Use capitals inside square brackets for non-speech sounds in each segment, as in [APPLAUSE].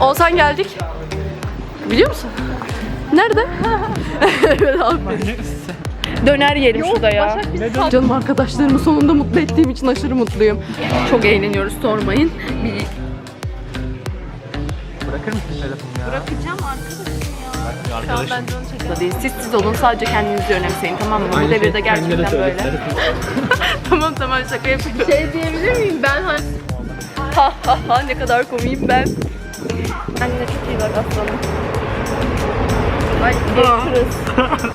Oğuzhan geldik. Biliyor musun? Nerede? evet [LAUGHS] abi. Döner yiyelim şurada ya. Canım arkadaşlarımı sonunda mutlu ettiğim için aşırı mutluyum. Çok eğleniyoruz sormayın. Bir... Bırakır mısın telefonu ya? Bırakacağım arkadaşım ya. Arkadaşım. Da değil. Siz siz olun sadece kendinizi önemseyin tamam mı? Bu devirde gerçekten böyle. [LAUGHS] tamam tamam şaka yapayım. Şey diyebilir miyim? Ben hani Ha ha ha ne kadar komiyim ben. Annene çok iyi bak aslanım. Ay görüşürüz. [LAUGHS]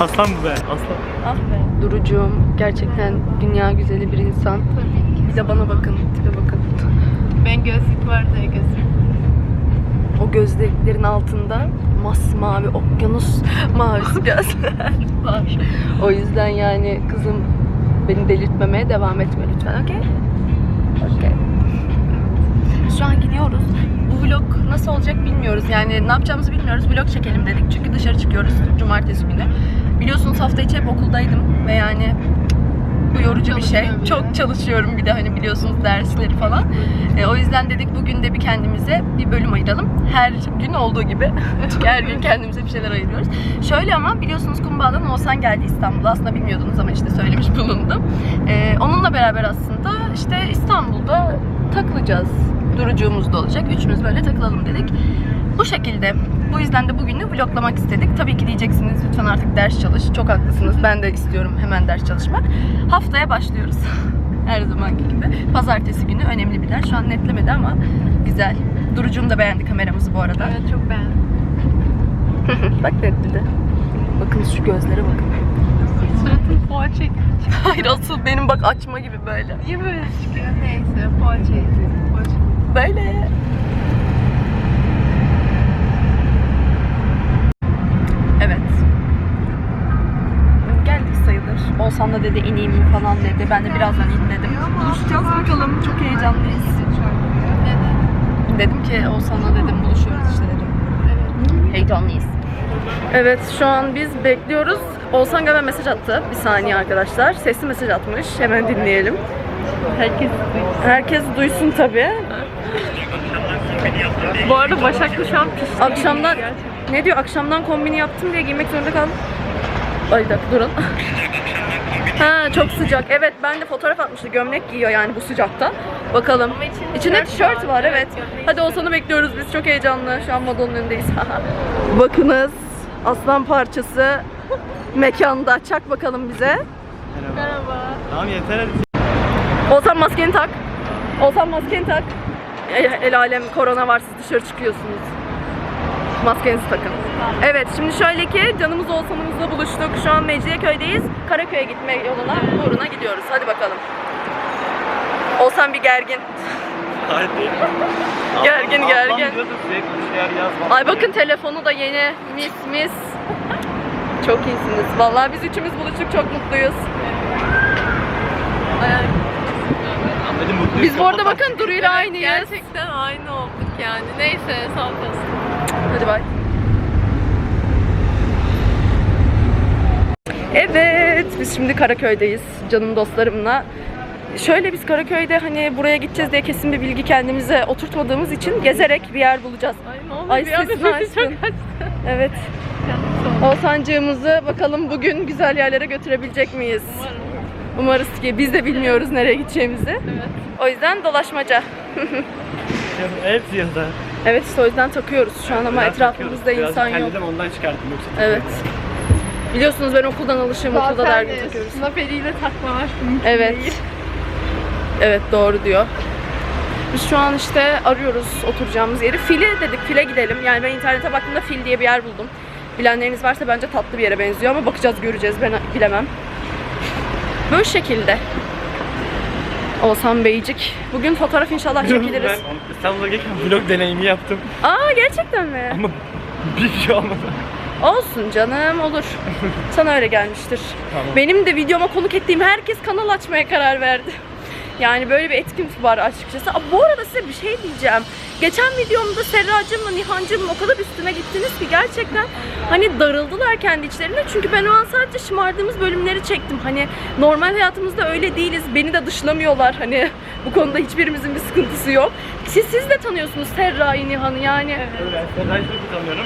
Aslan bu be. Aslan. Ah be. Durucuğum gerçekten dünya güzeli bir insan. Bir de bana bakın, tipe bakın. ben gözlük var diye gözüm. O gözlüklerin altında masmavi okyanus [LAUGHS] mavisi gözler [LAUGHS] var. O yüzden yani kızım beni delirtmemeye devam etme lütfen, okey? Okey. Şu an gidiyoruz. Bu vlog nasıl olacak bilmiyoruz. Yani ne yapacağımızı bilmiyoruz. Vlog çekelim dedik. Çünkü dışarı çıkıyoruz cumartesi günü. Biliyorsunuz hafta içi hep okuldaydım ve yani bu yorucu bir şey. Bir. Çok çalışıyorum bir de hani biliyorsunuz dersleri falan. E, o yüzden dedik bugün de bir kendimize bir bölüm ayıralım. Her gün olduğu gibi. [LAUGHS] Çünkü her gün kendimize bir şeyler ayırıyoruz. Şöyle ama biliyorsunuz Kumbağa'dan Oğuzhan geldi İstanbul'a. Aslında bilmiyordunuz ama işte söylemiş bulundum. E, onunla beraber aslında işte İstanbul'da takılacağız. Durucuğumuz da olacak. Üçümüz böyle takılalım dedik. Bu şekilde. Bu yüzden de bugünü vloglamak istedik. Tabii ki diyeceksiniz lütfen artık ders çalış. Çok haklısınız. Ben de istiyorum hemen ders çalışmak. Haftaya başlıyoruz. [LAUGHS] Her zamanki gibi. Pazartesi günü önemli bir ders. Şu an netlemedi ama güzel. Durucuğum da beğendi kameramızı bu arada. Evet çok beğendim. [LAUGHS] Bak netledi. Bakın şu gözlere bakın. Suratın poğaça [LAUGHS] gibi. Hayır asıl benim bak açma gibi böyle. Niye böyle çıkıyor? Neyse. Poğaça. Böyle. Evet. Geldik sayılır. Olsan da dedi ineyim mi falan dedi. Ben de birazdan in dedim. Buluşacağız bakalım. Çok heyecanlıyız. Dedim ki Oğuzhan'la dedim buluşuyoruz işte dedim. Heyecanlıyız. Evet şu an biz bekliyoruz. Oğuzhan galiba mesaj attı. Bir saniye arkadaşlar. Sesli mesaj atmış. Hemen dinleyelim. Herkes Herkes duysun tabii. Bu arada Başak'ta şu an pişti. Akşamdan ne diyor? Akşamdan kombini yaptım diye giymek zorunda kaldım. Ay bir dakika durun. [LAUGHS] ha çok sıcak. Evet ben de fotoğraf atmıştı. Gömlek giyiyor yani bu sıcakta. Bakalım. İçinde İçinde tişört var. var evet. Hadi Oğuzhan'ı bekliyoruz biz. Çok heyecanlı. Şu an modanın önündeyiz. [LAUGHS] Bakınız. Aslan parçası [LAUGHS] mekanda. Çak bakalım bize. Merhaba. Tamam yeter hadi. Oğuzhan maskeni tak. Oğuzhan maskeni tak. El, el alem korona var siz dışarı çıkıyorsunuz. Maskenizi takın. Evet şimdi şöyle ki canımız Oğuzhan'ımızla buluştuk. Şu an Mecidiyeköy'deyiz. Karaköy'e gitme yoluna uğruna gidiyoruz. Hadi bakalım. Oğuzhan bir gergin. Hadi. [LAUGHS] Gergin, gergin. Ay bakın telefonu da yeni. Mis mis. Çok iyisiniz. Vallahi biz üçümüz buluştuk. Çok mutluyuz. Dedim mutluyuz. Biz bu arada kapat. bakın Duru'yla aynıyız. Gerçekten aynı olduk yani. Neyse sağ olasın. Hadi bay. Evet, biz şimdi Karaköy'deyiz canım dostlarımla. Şöyle biz Karaköy'de hani buraya gideceğiz diye kesin bir bilgi kendimize oturtmadığımız için gezerek bir yer bulacağız. Ay ne oldu? Ay Bir sesini açtın. Evet. Oğuzhancığımızı bakalım bugün güzel yerlere götürebilecek miyiz? Umarım. Umarız ki biz de bilmiyoruz nereye gideceğimizi. Evet. O yüzden dolaşmaca. Hepsi yazar. Evet işte o yüzden takıyoruz şu an ama Biraz etrafımızda takıyoruz. insan Biraz yok. kendim ondan çıkarttım yoksa. Evet. Biliyorsunuz ben okuldan alışığım okulda Zaten dergi e, takıyoruz. sınav eliyle takma var. Mümkün Evet. değil. Evet doğru diyor. Biz şu an işte arıyoruz oturacağımız yeri. File dedik file gidelim. Yani ben internete baktığımda fil diye bir yer buldum. Bilenleriniz varsa bence tatlı bir yere benziyor ama bakacağız göreceğiz ben bilemem. Böyle şekilde. Oğuzhan Beycik. Bugün fotoğraf inşallah çekiliriz. Ben İstanbul'a gelirken vlog deneyimi yaptım. Aa gerçekten mi? Ama bir şey olmadı. Olsun canım olur. [LAUGHS] Sana öyle gelmiştir. Tamam. Benim de videoma konuk ettiğim herkes kanal açmaya karar verdi. Yani böyle bir etkim var açıkçası. Aa, bu arada size bir şey diyeceğim. Geçen videomda Serracığımla Nihancığımla o kadar üstüme gittiniz ki gerçekten hani darıldılar kendi içlerinde. Çünkü ben o an sadece şımardığımız bölümleri çektim. Hani normal hayatımızda öyle değiliz. Beni de dışlamıyorlar. Hani bu konuda hiçbirimizin bir sıkıntısı yok. Siz siz de tanıyorsunuz Serra'yı, Nihan'ı yani. Evet. Ben çok tanıyorum.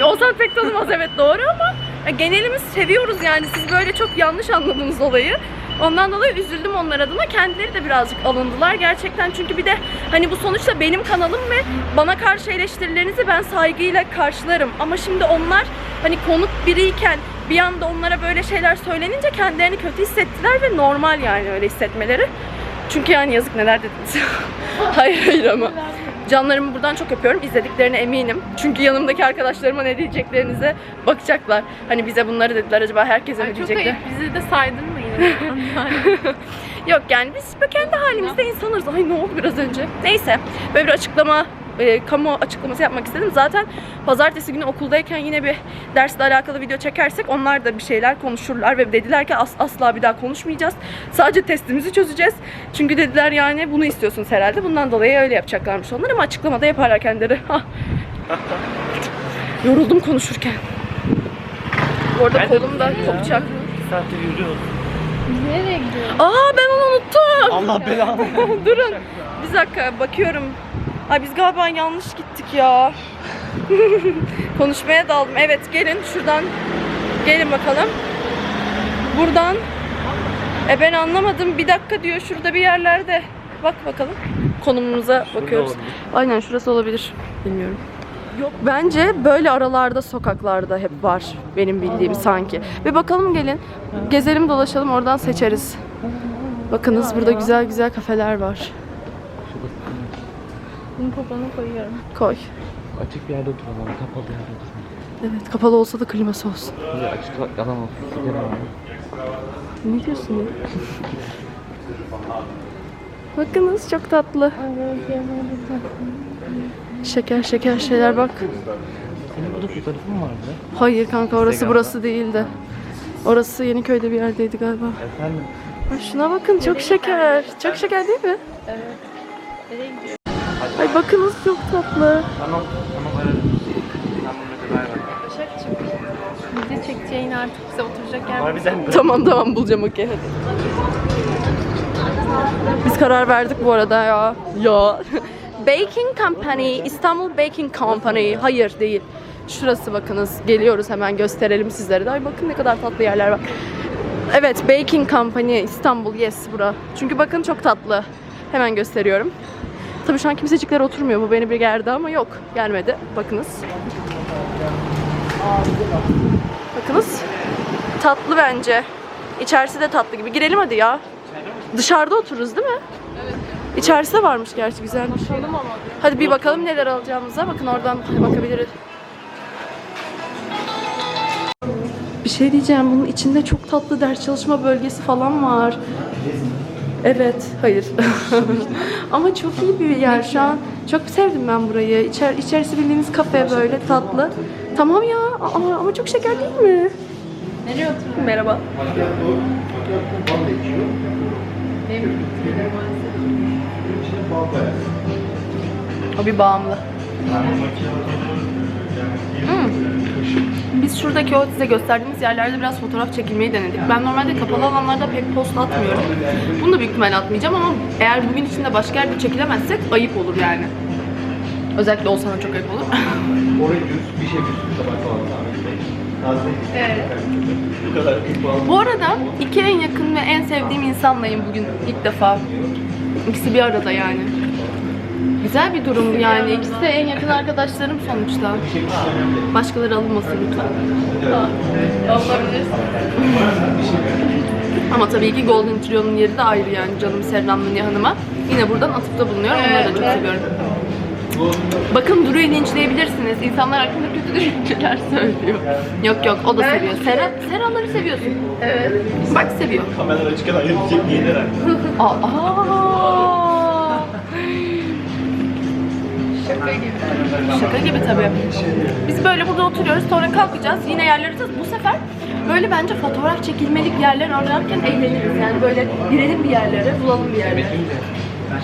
Ya, Ozan pek tanımaz evet doğru ama ya, genelimiz seviyoruz yani. Siz böyle çok yanlış anladınız olayı. Ondan dolayı üzüldüm onlar adına. Kendileri de birazcık alındılar gerçekten. Çünkü bir de hani bu sonuçta benim kanalım ve bana karşı eleştirilerinizi ben saygıyla karşılarım. Ama şimdi onlar hani konuk biriyken bir anda onlara böyle şeyler söylenince kendilerini kötü hissettiler ve normal yani öyle hissetmeleri. Çünkü yani yazık neler dediniz. [LAUGHS] hayır hayır ama. Canlarımı buradan çok öpüyorum. İzlediklerine eminim. Çünkü yanımdaki arkadaşlarıma ne diyeceklerinize bakacaklar. Hani bize bunları dediler acaba herkese mi Ay, çok diyecekler? ayıp. Bizi de saydın mı. Yok yani biz böyle kendi halimizde insanlarız. Ay ne oldu biraz önce? Neyse böyle bir açıklama e, kamu açıklaması yapmak istedim. Zaten pazartesi günü okuldayken yine bir dersle alakalı video çekersek onlar da bir şeyler konuşurlar ve dediler ki "As- asla bir daha konuşmayacağız. Sadece testimizi çözeceğiz. Çünkü dediler yani bunu istiyorsunuz herhalde. Bundan dolayı öyle yapacaklarmış onlar ama açıklamada yaparlar kendileri. [LAUGHS] Yoruldum konuşurken. Bu arada Ben kolum da ya. kopacak. Bir saattir yürüyoruz. Nereye gidiyorsun? Aa ben onu unuttum. Allah belanı. [LAUGHS] Durun. Bir dakika bakıyorum. Ay biz galiba yanlış gittik ya. [LAUGHS] Konuşmaya daldım. Evet gelin şuradan. Gelin bakalım. Buradan. E ben anlamadım. Bir dakika diyor şurada bir yerlerde. Bak bakalım. Konumumuza bakıyoruz. Aynen şurası olabilir. Bilmiyorum. Yok bence böyle aralarda sokaklarda hep var benim bildiğim sanki. Bir bakalım gelin. Gezelim dolaşalım oradan seçeriz. Bakınız burada güzel güzel kafeler var. Bunu popona koyuyorum. Koy. Açık bir yerde oturalım, kapalı bir yerde oturalım. Evet kapalı olsa da kliması olsun. Bir açık alan olsun. Ne diyorsun ya? Bakınız çok tatlı. Şeker şeker şeyler bak. Senin burada fotoğrafın mı vardı? Hayır kanka orası burası değildi. Orası Yeniköy'de bir yerdeydi galiba. Efendim? Ay şuna bakın çok şeker. Çok şeker değil mi? Nereye gidiyorsun? Ay bakınız çok tatlı. Tamam. Tamam ararım. Tamam çekeceğin artık bize oturacak yer Harbiden mi? Tamam tamam bulacağım okey hadi. Biz karar verdik bu arada ya. Ya. Baking Company, İstanbul Baking Company. Hayır değil. Şurası bakınız. Geliyoruz hemen gösterelim sizlere. Ay bakın ne kadar tatlı yerler var. Evet Baking Company İstanbul yes bura. Çünkü bakın çok tatlı. Hemen gösteriyorum. Tabii şu an kimsecikler oturmuyor. Bu beni bir gerdi ama yok. Gelmedi. Bakınız. Bakınız. Tatlı bence. İçerisi de tatlı gibi. Girelim hadi ya. Dışarıda otururuz değil mi? İçerisi de varmış gerçi güzelmiş. Bakalım ama. Hadi bir bakalım neler alacağımıza. Bakın oradan bakabiliriz. Bir şey diyeceğim. Bunun içinde çok tatlı ders çalışma bölgesi falan var. Evet, hayır. [LAUGHS] Ama çok iyi bir yer şu an. Çok sevdim ben burayı. İçer, içerisi bildiğiniz kafe böyle tatlı. Tamam ya ama, ama çok şeker değil mi? Nereye oturuyorsun? Merhaba. Benim O bir bağımlı. Hmm. Biz şuradaki o size gösterdiğimiz yerlerde biraz fotoğraf çekilmeyi denedik. Ben normalde kapalı alanlarda pek post atmıyorum. Bunu da büyük ihtimalle atmayacağım ama eğer bugün içinde başka yerde çekilemezsek ayıp olur yani. Özellikle olsana çok ayıp olur. Oraya düz bir şey düz tabak falan. Falan. Bu arada iki en yakın ve en sevdiğim insanlayım bugün ilk defa. İkisi bir arada yani. Güzel bir durum yani. İkisi de en yakın arkadaşlarım sonuçta. Başkaları alınmasın lütfen. Olabilir. Ama tabii ki Golden Trio'nun yeri de ayrı yani canım Serram'ın yanıma. Yine buradan atıfta bulunuyorum. Onları da çok seviyorum. Bakın Duru'yu linçleyebilirsiniz. İnsanlar hakkında kötü [LAUGHS] düşünceler söylüyor. Yok yok o da seviyor. Serra, Serraları seviyorsun. Evet. Bak seviyor. Kameralar açıkken ayıracak diyeler. [LAUGHS] Aa! Şaka gibi. Şaka gibi tabii. Biz böyle burada oturuyoruz sonra kalkacağız yine yerler arayacağız. Bu sefer böyle bence fotoğraf çekilmelik yerler ararken eğleniriz. Yani böyle girelim bir yerlere bulalım bir yerlere.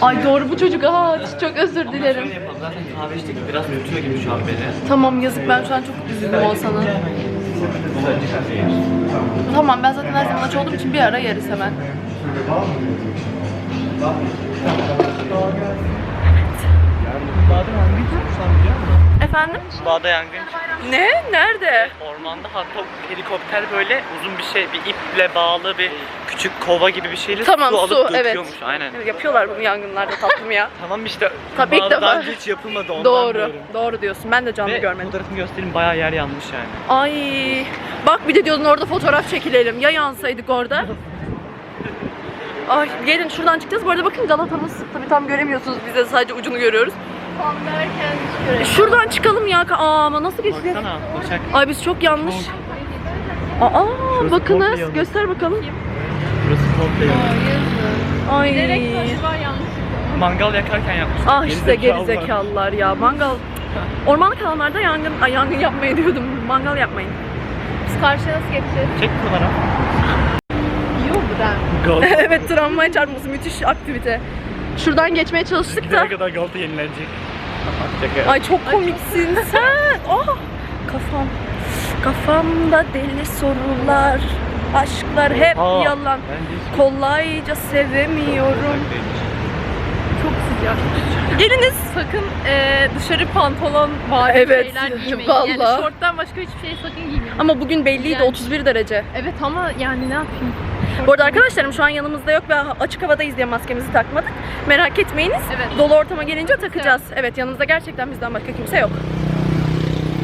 Ay doğru bu çocuk aç. Çok özür dilerim. Şöyle yapalım. Zaten kahve içtik. Biraz tutuyor gibi şu an beni. Tamam yazık ben şu an çok üzüldüm Oğuzhan'a. Tamam ben zaten her zaman aç olduğum için bir ara yeriz hemen. Bağda yangın çıkmış lan biliyor musun? Efendim? Bağda yangın çıkmış. Ne? Nerede? Ormanda hatta helikopter böyle uzun bir şey, bir iple bağlı bir küçük kova gibi bir şeyle Tamam, su alıp su, evet. döküyormuş. Aynen. Yapıyorlar bunu yangınlarda tatlım ya. [LAUGHS] Tamam işte. Tabii ilk defa. daha önce hiç yapılmadı ondan doğru. diyorum. Doğru diyorsun. Ben de canlı Ve görmedim. fotoğrafını göstereyim bayağı yer yanmış yani. Ay bak bir de diyordun orada fotoğraf çekilelim. Ya yansaydık orada? Ay gelin şuradan çıkacağız. Bu arada bakın Galata'mız tabii tam göremiyorsunuz. Biz de sadece ucunu görüyoruz. Tam derken. Şuradan çıkalım ya. Aa ama nasıl geçeceğiz? Baksana. Ay biz çok yanlış. Aa Şurası bakınız. Göster bakalım. Burası komple yanıyor. Ay. Direkt taş var yanlışlıkla. Mangal yakarken yapmışlar. Ah işte Gerizekalılar. gerizekalılar ya. Mangal. Ormanlık alanlarda yangın, ay yangın yapmayı diyordum. Mangal yapmayın. Biz karşıya nasıl geçeceğiz? Çek oldu ben. Galata. [LAUGHS] evet tramvay çarpması müthiş aktivite. Şuradan geçmeye çalıştık da. Ne kadar Galata yenilenecek. Ay çok komiksin sen. Ah kafam. Kafamda deli sorular. Aşklar hep Aa, yalan. Kolayca sevemiyorum. Çok sıcak. Geliniz. Sakın e, dışarı pantolon var Evet, şeyler giymeyin. vallahi. Yani şorttan başka hiçbir şey sakın giymeyin. Ama bugün belliydi Yani- 31 derece. Evet ama yani ne yapayım? Bu arada arkadaşlarım şu an yanımızda yok ve açık havadayız diye maskemizi takmadık. Merak etmeyiniz. Evet. Dolu ortama gelince takacağız. Evet yanımızda gerçekten bizden başka kimse yok.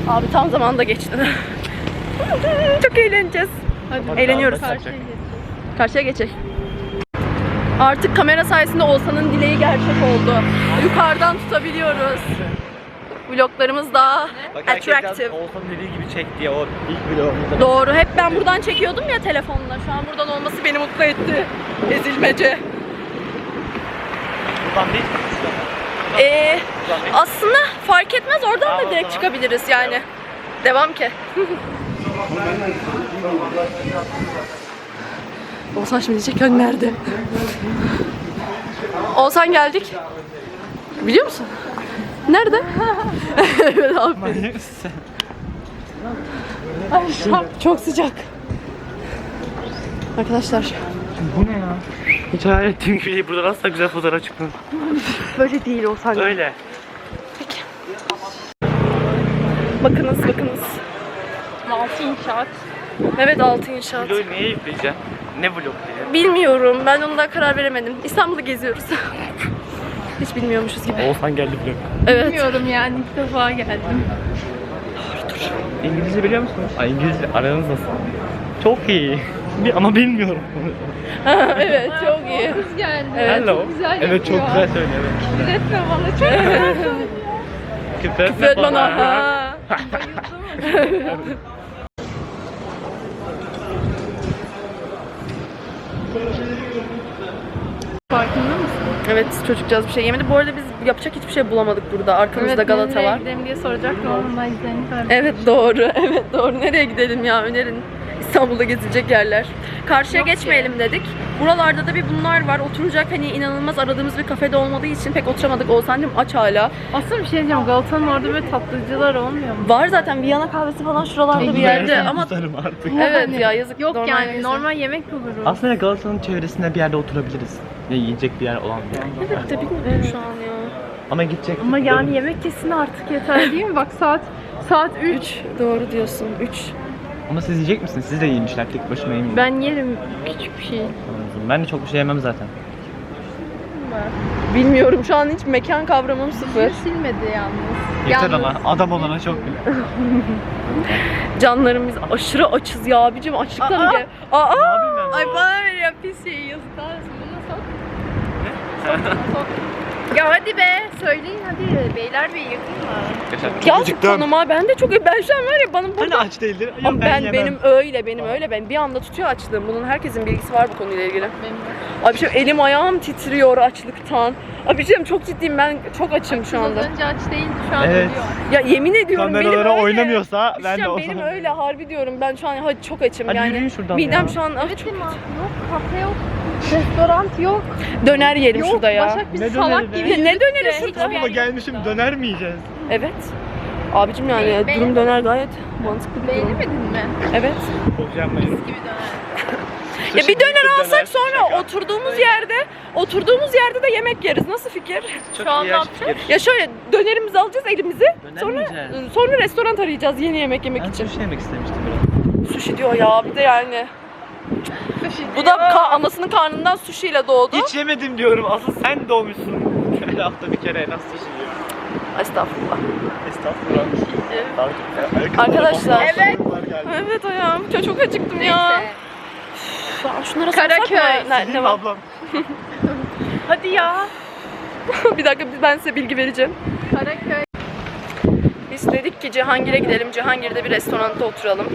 Abi tam zamanda geçti. [LAUGHS] Çok eğleneceğiz. Hadi. Eğleniyoruz. Karşıya geçeceğiz. Karşıya geçecek. Artık kamera sayesinde Oğuzhan'ın dileği gerçek oldu. Yukarıdan tutabiliyoruz. Vloglarımız daha Bak attractive. yaz- Oğuzhan dediği gibi çek diye o ilk vlogumuzda. Doğru. Hep ben buradan çekiyordum ya telefonla. Şu an buradan olması beni mutlu etti. Ezilmece. Buradan değil. Ee, aslında fark etmez. Oradan da direkt çıkabiliriz yani. Devam ki. Oğuzhan şimdi diyecek nerede? Oğuzhan geldik. Biliyor musun? Nerede? evet abi. Sen? Çok sıcak. Arkadaşlar Bu ne ya? Hiç hayal ettiğim gibi değil. Burada nasıl güzel fotoğraf çıktı. böyle değil Oğuzhan. Öyle. Bakınız bakınız. Altı inşaat. Evet altı inşaat. Vlogu neye yükleyeceğim? Ne vlog diye? Bilmiyorum. Ben onu da karar veremedim. İstanbul'u geziyoruz. [LAUGHS] Hiç bilmiyormuşuz gibi. Oğuzhan geldi vlog. Evet. Bilmiyorum yani ilk defa geldim. İngilizce biliyor musunuz? Ay İngilizce aranız nasıl? Çok iyi. [LAUGHS] Bir, ama bilmiyorum. [LAUGHS] evet çok iyi. Kız geldi. Evet. Çok güzel Evet çok güzel söylüyor. Evet. Üretme bana çok güzel. Küfür Küfür et bana. Ha. Farkında mısın? Evet çocukcağız bir şey yemedi. Bu arada biz yapacak hiçbir şey bulamadık burada. Arkamızda Galata nereye var. gidelim diye soracaktım ama ben Evet doğru. [LAUGHS] Evet doğru. Nereye gidelim ya? Önerin. İstanbul'da gezilecek yerler. Karşıya Yok ki. geçmeyelim dedik. Buralarda da bir bunlar var. Oturacak hani inanılmaz aradığımız bir kafede olmadığı için pek oturamadık. Oğuzhan'cığım aç hala. Aslında bir şey diyeceğim. Galata'nın orada böyle tatlıcılar olmuyor mu? Var zaten Viyana kahvesi falan şuralarda bir yerde ama artık. evet ya yazık. Yok normal yani neyse. normal yemek buluruz. Aslında Galata'nın çevresinde bir yerde oturabiliriz. Ne yiyecek bir yer olan bir yer. Evet de bilmiyorum şu an ya. Ama gidecek. Ama yani yemek kesin artık yeter değil mi? Bak saat saat 3. 3 doğru diyorsun. 3. Ama siz yiyecek misiniz? Siz de yemişler tek başıma yemeyeyim. Ben yerim küçük bir şey. Ben de çok bir şey yemem zaten. Bilmiyorum şu an hiç mekan kavramım sıfır. Silmedi yalnız. Yeter Yalnız. ama adam olana çok bile. [LAUGHS] Canlarım biz aşırı açız ya abicim açlıktan Aa! ge- Aa! Ne yapayım ben? Ay bana ver ya pis şeyi yazıklar olsun. Bunu sok. Sok, sok. Ya hadi be söyleyin hadi. Beyler Bey yakın mı? Yaz konuma ben de çok ben şu an var ya bana burada Hani aç değildir. Yok, Ama ben, yemem. benim öyle benim öyle ben bir anda tutuyor açlığım. Bunun herkesin bilgisi var bu konuyla ilgili. Benim de. Abi şey elim ayağım titriyor açlıktan. Abiciğim çok ciddiyim ben çok açım şu Az anda. önce aç değildi şu an Evet. ölüyor. Ya yemin ediyorum benim Kameralara öyle. oynamıyorsa ben de o benim zaman. öyle harbi diyorum ben şu an hadi çok açım Hadi yani. yürüyün şuradan Midem ya. şu an ah, Evet çok. Yok kafe yok. Restoran yok. Döner yiyelim Yok şurada ya. Başak biz Ne salak döneri be? gibi. Ne döneri Hiçbir şurada? yer Ama gelmişim döner mi yiyeceğiz? Evet. Abicim yani Be- durum döner gayet mantıklı bir durum. Beğenemedin mi? Evet. Çok yapmayın. Gibi döner. Ya bir döner alsak döner, sonra şaka. oturduğumuz yerde oturduğumuz yerde de yemek yeriz. Nasıl fikir? Çok Şu an ne yapacağız? Ya şöyle dönerimizi alacağız elimizi. Döner sonra mi yiyeceğiz? sonra restoran arayacağız yeni yemek yemek Ben için. sushi yemek istemiştim biraz. Sushi diyor ya bir de yani. Bu da ka- anasının karnından sushi ile doğdu. Hiç yemedim diyorum. Asıl sen doğmuşsun. [LAUGHS] Her hafta bir kere nasıl sushi yiyor? Estağfurullah. Estağfurullah. Arkadaşlar. Evet. Evet ayağım. Çok, çok acıktım ya. Neyse. Şunlara sorsak Karaköy. mı? Ne, ne var? Ablam. [LAUGHS] Hadi ya. [LAUGHS] bir dakika ben size bilgi vereceğim. Karaköy. Biz dedik ki Cihangir'e gidelim. Cihangir'de bir restoranda oturalım.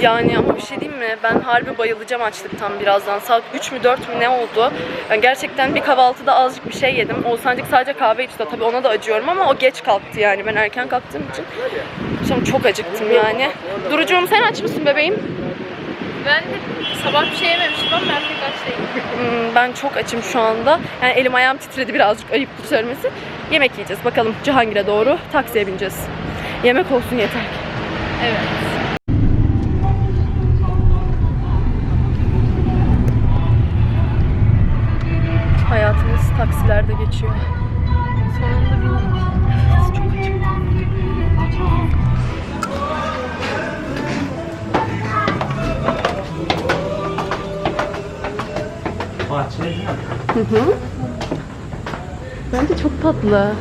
Yani ama bir şey diyeyim mi? Ben harbi bayılacağım açlıktan birazdan. Saat 3 mü 4 mü ne oldu? Ben gerçekten bir kahvaltıda azıcık bir şey yedim. Oğuzhancık sadece kahve içti. Tabii ona da acıyorum ama o geç kalktı yani. Ben erken kalktığım için. Şimdi çok acıktım yani. Durucuğum sen aç mısın bebeğim? Ben de sabah bir şey yememiştim ama ben pek aç değilim. Hmm, ben çok açım şu anda. Yani elim ayağım titredi birazcık ayıptır söylemesi. Yemek yiyeceğiz. Bakalım Cihangir'e doğru taksiye bineceğiz. Yemek olsun yeter. Evet. Hayatımız taksilerde geçiyor. Sonunda bindik. Çok acıktım. Hı hı. Bence çok tatlı.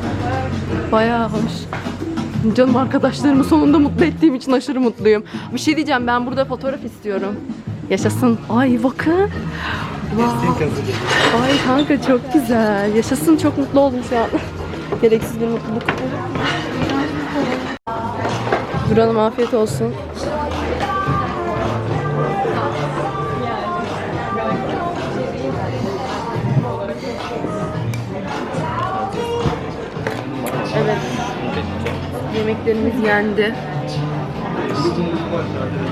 Bayağı hoş. Canım arkadaşlarımı sonunda mutlu ettiğim için aşırı mutluyum. Bir şey diyeceğim ben burada fotoğraf istiyorum. Yaşasın. Ay bakın. Wow. Ay kanka çok güzel. Yaşasın çok mutlu oldum şu an. Gereksiz bir mutluluk. Duralım afiyet olsun. Yemeklerimiz yendi.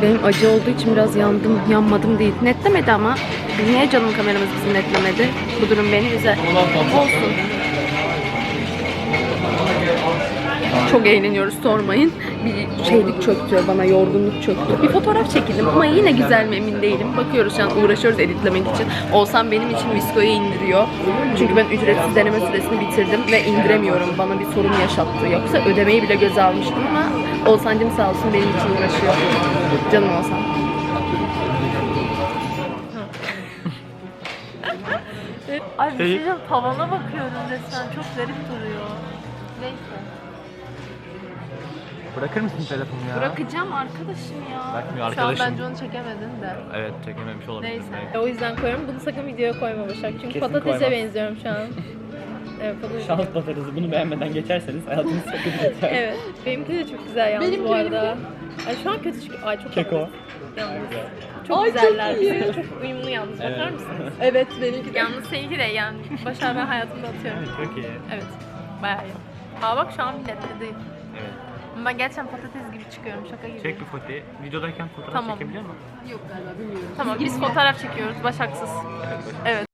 Benim acı olduğu için biraz yandım, yanmadım değil. Netlemedi ama. Niye canım kameramız bizi netlemedi? Bu durum beni üzer. Olsun. Çok eğleniyoruz sormayın. Bir şeylik çöktü bana, yorgunluk çöktü. Bir fotoğraf çekildim ama yine güzel mi emin değilim. Bakıyoruz şu an uğraşıyoruz editlemek için. Olsam benim için Visko'yu indiriyor. Çünkü ben ücretsiz deneme süresini bitirdim ve indiremiyorum. Bana bir sorun yaşattı. Yoksa ödemeyi bile göze almıştım ama Oğuzhan'cım sağ olsun benim için uğraşıyor. Canım Oğuzhan. Ay bir şey diyeceğim, tavana bakıyorum resmen çok garip duruyor. Neyse. Bırakır mısın telefonu ya? Bırakacağım arkadaşım ya. Bırakmıyor Şu an arkadaşım. bence onu çekemedin de. Evet çekememiş olabilir. Neyse. belki. O yüzden koyuyorum. Bunu sakın videoya koyma Başak. Çünkü Kesin patatese koymam. benziyorum şu an. [LAUGHS] Evet patates. Şans batarızı bunu beğenmeden geçerseniz hayatınız çok kötü geçer. [LAUGHS] Evet. Benimki de çok güzel yalnız bu arada. Ay şu an kötü çıkıyor. Ay çok Keko. Yalnız. Çok güzeller. Çok, çok uyumlu yalnız. Bakar Evet. mısınız? [LAUGHS] Evet benimki de. Yalnız seninki de yani. Başar ben hayatımda atıyorum. Çok iyi. Evet. Bayağı iyi. Aa bak şu an milletledi. Ama Ben gerçekten patates gibi çıkıyorum. Şaka gibi. Çek bir foto. Videodayken fotoğraf Tamam. çekebiliyor musun? Tamam biz fotoğraf çekiyoruz. Başaksız. Evet.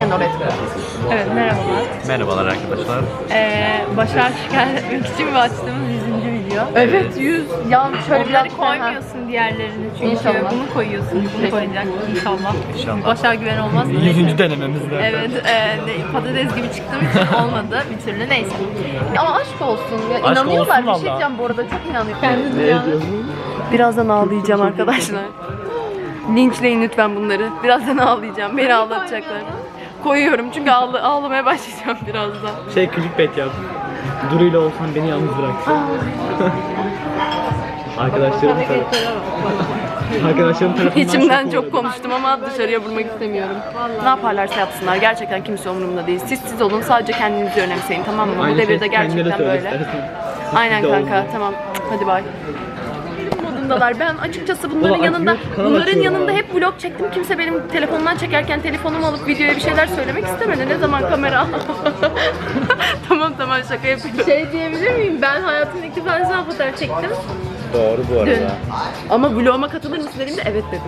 Evet merhabalar. Merhabalar arkadaşlar. Ee, Başar şikayet etmek için [LAUGHS] mi açtığımız 100. video? Evet yüz. Yan şöyle Onları biraz koymuyorsun diğerlerini çünkü İnşallah. bunu koyuyorsun, bunu koyacak inşallah. İnşallah. Başar güven olmaz. Yüzüncü denememizde. Evet, e, ne- patates gibi çıktığım için [LAUGHS] olmadı bir türlü neyse. Ama aşk olsun. Ya Aşk inanıyorlar olsun bir şey valla. diyeceğim bu arada çok inanıyorum. Birazdan ağlayacağım arkadaşlar. Linçleyin lütfen bunları. Birazdan ağlayacağım. Beni ağlatacaklar. Koyuyorum çünkü ağla- ağlamaya başlayacağım birazdan. Şey clickbait yap. Duru ile olsan beni yalnız bırak. [LAUGHS] Arkadaşlarım tarafı. [LAUGHS] Arkadaşlarım tarafından İçimden çok konuştum ama dışarıya vurmak istemiyorum. Ne yaparlarsa yapsınlar. Gerçekten kimse umurumda değil. Siz siz olun. Sadece kendinizi önemseyin tamam mı? Aynı Bu devirde şey kendine de gerçekten söyle böyle. istersen. Aynen de kanka olmuyor. tamam. Hadi bay. Modundalar. Ben açıkçası bunların Ulan yanında bunların yanında hep vlog çektim. Kimse benim telefondan çekerken telefonumu alıp videoya bir şeyler söylemek istemedi. Ne zaman kamera? [LAUGHS] tamam tamam şaka yapıyorum. Şey diyebilir miyim? Ben hayatımda ilk defa ne zaman fotoğraf çektim? Doğru bu arada. Ama vloguma katılır mısın dediğimde evet dedim.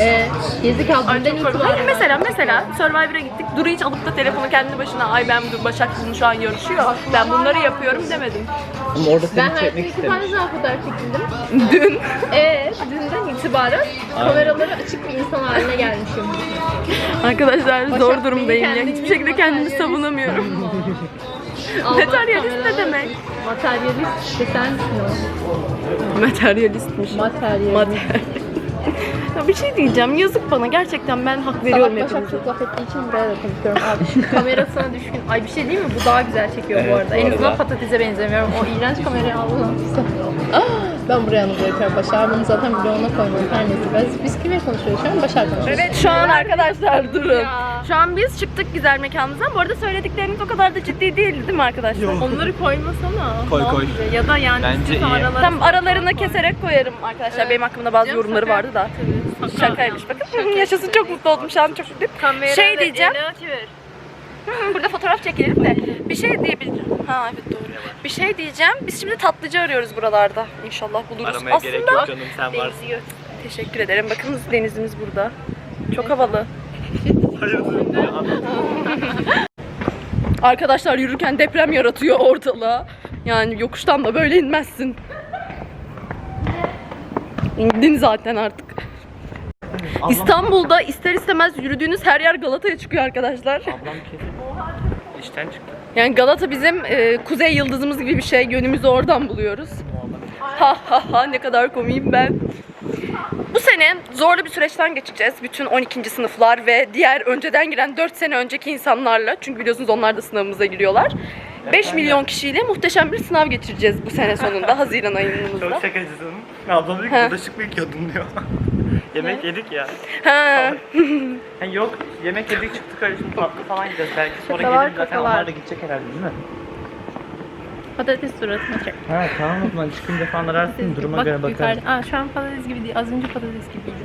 Ee, gezi kaldığından Hayır, itibaren. mesela mesela Survivor'a gittik. Duru hiç alıp da telefonu kendi başına ay ben bu Başak sizin şu an yarışıyor. Ben bunları yapıyorum demedim. Ama orada Ben seni çekmek ilk istedim. defa ne zaman fotoğraf çekildim? [LAUGHS] Dün. Ee, dünden itibaren kameraları açık bir insan haline gelmişim. Arkadaşlar Başak zor beni durumdayım ya. kendini Hiçbir şekilde kendimi materyalist- savunamıyorum. Allah Materyalist ne demek? Materyalist de sensin o. Materyalistmiş. Materyalist. Materyalist. ya [LAUGHS] bir şey diyeceğim. Yazık bana. Gerçekten ben hak veriyorum Salak Başak hepinize. çok laf ettiği için buraya da konuşuyorum abi. [LAUGHS] Kamerasına düşkün. Ay bir şey değil mi? Bu daha güzel çekiyor bu Evet, arada. bu En azından arada. patatese benzemiyorum. O iğrenç kamerayı aldım. [GASPS] ben buraya anı bırakıyorum. Başar bunu zaten vloguna koymadım. Her neyse. Biz, biz kime konuşuyoruz şu an? Başar konuşuyoruz. Evet şu an arkadaşlar durun. Ya. Şu an biz çıktık güzel mekanımızdan. Bu arada söylediklerimiz o kadar da ciddi değildi değil mi arkadaşlar? Onları koymasana. Koy, koy. Ya da yani Bence siz iyi. aralarında- Tam aralarına keserek koyarım arkadaşlar. Evet. Benim hakkımda bazı Canım yorumları şaka. vardı da. Tabii, Şakaymış bakın. Yaşasın çok mutlu oldum şu an çok mutluyum. Şey diyeceğim. [LAUGHS] Burada fotoğraf çekelim de. Bir şey diyebilirim. Ha evet doğru. Bir şey diyeceğim. Biz şimdi tatlıcı arıyoruz buralarda. İnşallah buluruz. Aramaya Aslında gerek yok canım sen varsın. Yok. teşekkür ederim. Bakın denizimiz burada. Çok havalı. [LAUGHS] Hayırdır. Arkadaşlar yürürken deprem yaratıyor ortalığa. Yani yokuştan da böyle inmezsin. İndin zaten artık. İstanbul'da ister istemez yürüdüğünüz her yer Galata'ya çıkıyor arkadaşlar. Ablam kesin işten çıktı. Yani Galata bizim e, kuzey yıldızımız gibi bir şey. Yönümüzü oradan buluyoruz. Ha ha ha ne kadar komiyim ben. Bu sene zorlu bir süreçten geçeceğiz. Bütün 12. sınıflar ve diğer önceden giren 4 sene önceki insanlarla. Çünkü biliyorsunuz onlar da sınavımıza giriyorlar. 5 milyon kişiyle muhteşem bir sınav geçireceğiz bu sene sonunda [LAUGHS] Haziran Çok ayında. şakacısın. Ablam diyor ki bulaşık mı yıkıyordun diyor. [LAUGHS] yemek yedik ya. Ha. [LAUGHS] Ha, yok yemek yedik çıktık öyle şimdi tatlı falan yiyeceğiz belki. Sonra Kakalar, geliriz zaten kakalar. onlar da gidecek herhalde değil mi? Patates suratına çek. Ha tamam o zaman çıkınca falan ararsın duruma Bak göre yukarıda. Aa, şu an patates gibi değil. Az önce patates gibiydi.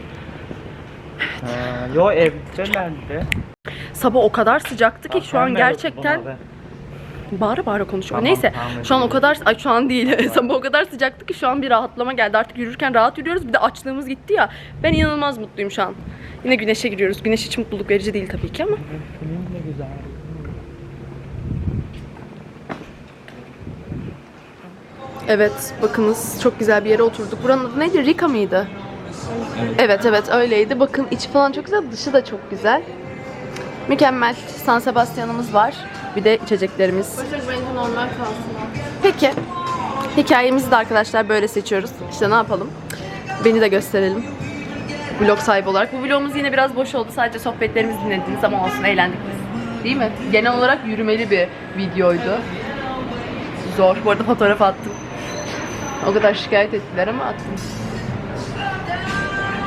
Ha, yo evdelerdi. Sabah o kadar sıcaktı ki şu an gerçekten bağıra bağıra konuşuyor. Tamam, Neyse tamam, şu an o kadar ay şu an değil. [LAUGHS] Sabah o kadar sıcaktı ki şu an bir rahatlama geldi. Artık yürürken rahat yürüyoruz. Bir de açlığımız gitti ya. Ben inanılmaz mutluyum şu an. Yine güneşe giriyoruz. Güneş hiç mutluluk verici değil tabii ki ama. Ne güzel. Evet bakınız çok güzel bir yere oturduk. Buranın adı neydi? Rika mıydı? Evet evet öyleydi. Bakın içi falan çok güzel. Dışı da çok güzel. Mükemmel. San Sebastian'ımız var. Bir de içeceklerimiz. Başak bence normal kalsın. Peki. Hikayemizi de arkadaşlar böyle seçiyoruz. İşte ne yapalım? Beni de gösterelim. Vlog sahibi olarak. Bu vlogumuz yine biraz boş oldu. Sadece sohbetlerimizi dinlediniz ama olsun eğlendik biz. Değil mi? Genel olarak yürümeli bir videoydu. Zor. Bu arada fotoğraf attım. O kadar şikayet ettiler ama attım.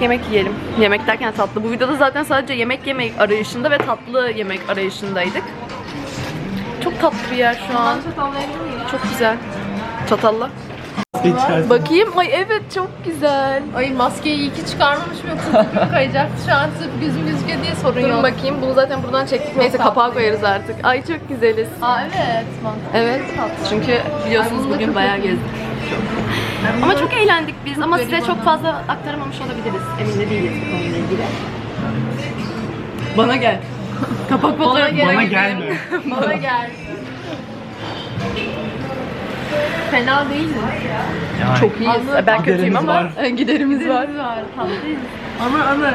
Yemek yiyelim. Yemek derken tatlı. Bu videoda zaten sadece yemek yemek arayışında ve tatlı yemek arayışındaydık. Çok tatlı bir yer şu an. Çok güzel. Çatalla. İçersin. Bakayım. Ay evet çok güzel. Ay maskeyi iyi ki çıkarmamışım yoksa tipim kayacaktı. Şu an sırf gözüm gözüküyor diye sorun Durun yok. bakayım. Bunu zaten buradan çektik. Neyse tatlı. kapağı koyarız artık. Ay çok güzeliz. Aa evet. Mantıklı. Evet. Çünkü biliyorsunuz Ay, bugün çok bayağı özledim. Ama çok eğlendik biz. Ama size çok fazla aktaramamış olabiliriz. Emin de değiliz bu konuyla ilgili. Bana gel. Kapak fotoğrafı. gel. Bana gelme. [LAUGHS] Bana gel. Fena değil mi? Yani. Çok iyiyiz. Anladım. Ben kötüyüm Giderimiz ama var. [LAUGHS] giderimiz var. var. Tatlıyız. Ana ana.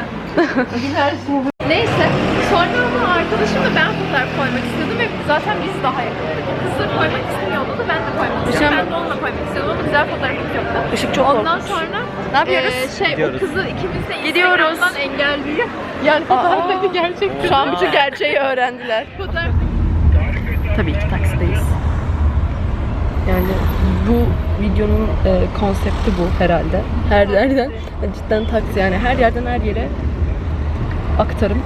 Bugün her şey. Neyse. Sonra ama arkadaşımla ben fotoğraf koymak istiyordum ve zaten biz daha yakındık. O kızı koymak istemiyordu da ben de koymak istiyordum. Ben de onunla koymak istiyordum ama güzel fotoğrafımız yoktu. Işık çok Ondan korkunç. sonra Ne yapıyoruz? eee, şey Gidiyoruz. o kızı ikimiz de Gidiyoruz. Instagram'dan engelliyor. Yani fotoğraftaki gerçek. Şu an bütün gerçeği öğrendiler. Fotoğraf Tabii ki taksideyiz. Yani bu videonun e, konsepti bu herhalde. Her yerden cidden taksi yani her yerden her yere aktarım.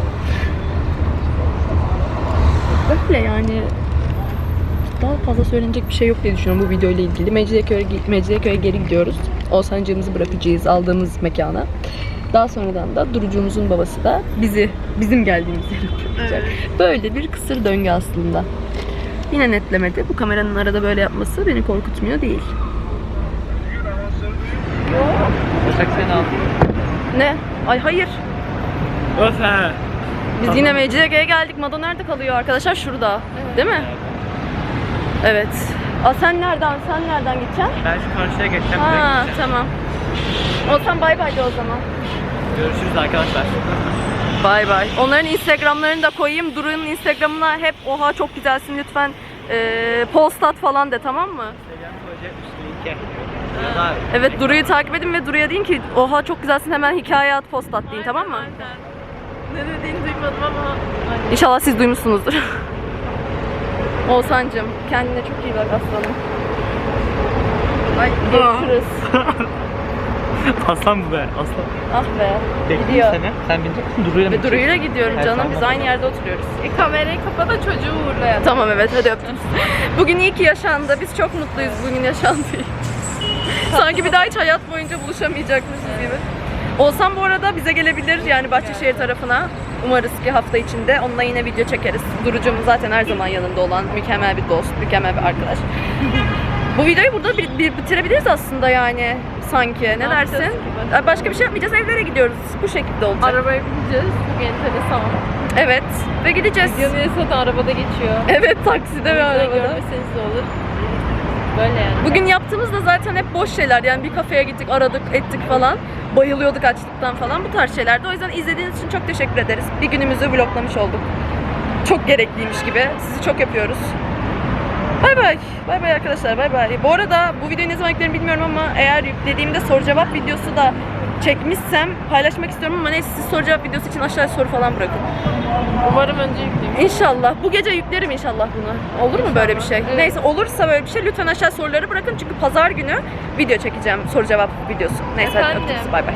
Böyle yani daha fazla söylenecek bir şey yok diye düşünüyorum bu video ile ilgili. Mecidiyeköy'e Mecidiyeköy'e geri gidiyoruz. Oğuzhancığımızı bırakacağız aldığımız mekana. Daha sonradan da Durucuğumuzun babası da bizi, bizim geldiğimiz [LAUGHS] yere bırakacak. Böyle bir kısır döngü aslında. Yine netlemedi. Bu kameranın arada böyle yapması beni korkutmuyor değil. Başak seni al. Ne? Ay hayır. Öf he. Biz yine Mecidiyeköy'e geldik. Mado nerede kalıyor arkadaşlar? Şurada. Değil mi? Evet. Aa, sen nereden? Sen nereden gideceksin? Ben şu karşıya geçeceğim. Ha direkt gideceğim. tamam. O sen bay bay de o zaman. Görüşürüz arkadaşlar. Bay bay. Onların Instagramlarını da koyayım. Duru'nun Instagram'ına hep oha çok güzelsin lütfen eee post at falan de tamam mı? Instagram koyacakmış linke. Ya da Evet Duru'yu takip edin ve Duru'ya deyin ki oha çok güzelsin hemen hikaye at post at deyin tamam mı? Ne dediğini duymadım ama. İnşallah siz duymuşsunuzdur. [LAUGHS] Oğuzhan'cım kendine çok iyi bak aslanım. Ay görüşürüz. [LAUGHS] Aslan bu be aslan. ah be. Bekliyorum Gidiyor. seni. Sen binecek misin? Duru'yla mı Ve Duru'yla gidiyorum Evet, canım. Biz tamam. aynı yerde oturuyoruz. E, kamerayı kapa da çocuğu uğurlayalım. Tamam evet hadi öptüm. [LAUGHS] Bugün iyi ki yaşandı. Biz çok mutluyuz bugün yaşandığı için. Sanki bir daha hiç hayat boyunca buluşamayacakmışız gibi. Olsam bu arada bize gelebilir yani Bahçeşehir tarafına. Umarız ki hafta içinde onunla yine video çekeriz. Durucum zaten her zaman yanında olan mükemmel bir dost, mükemmel bir arkadaş. bu videoyu burada bir, bir bitirebiliriz aslında yani sanki. Ne, yapacağız dersin? başka? Başka bir şey yapmayacağız. Evlere gidiyoruz. Bu şekilde olacak. Arabaya bineceğiz. Çok enteresan. evet. Ve gideceğiz. Videonun esnasında arabada geçiyor. Evet takside ve arabada. Görmeseniz de olur. Böyle yani. Bugün yaptığımız da zaten hep boş şeyler. Yani bir kafeye gittik, aradık, ettik falan. Bayılıyorduk açlıktan falan bu tarz şeylerdi. O yüzden izlediğiniz için çok teşekkür ederiz. Bir günümüzü vloglamış olduk. Çok gerekliymiş gibi. Sizi çok yapıyoruz. Bay bay. Bay bay arkadaşlar. Bay bay. Bu arada bu videoyu ne zaman yüklerim bilmiyorum ama eğer yüklediğimde soru cevap videosu da çekmişsem paylaşmak istiyorum ama neyse siz soru cevap videosu için aşağıya soru falan bırakın. Umarım önce yükleyeyim. İnşallah. Bu gece yüklerim inşallah bunu. Olur mu böyle bir şey? Evet. Neyse olursa böyle bir şey lütfen aşağı soruları bırakın. Çünkü pazar günü video çekeceğim soru cevap videosu. Neyse hadi Efendim? öptüm sizi. Bay bay.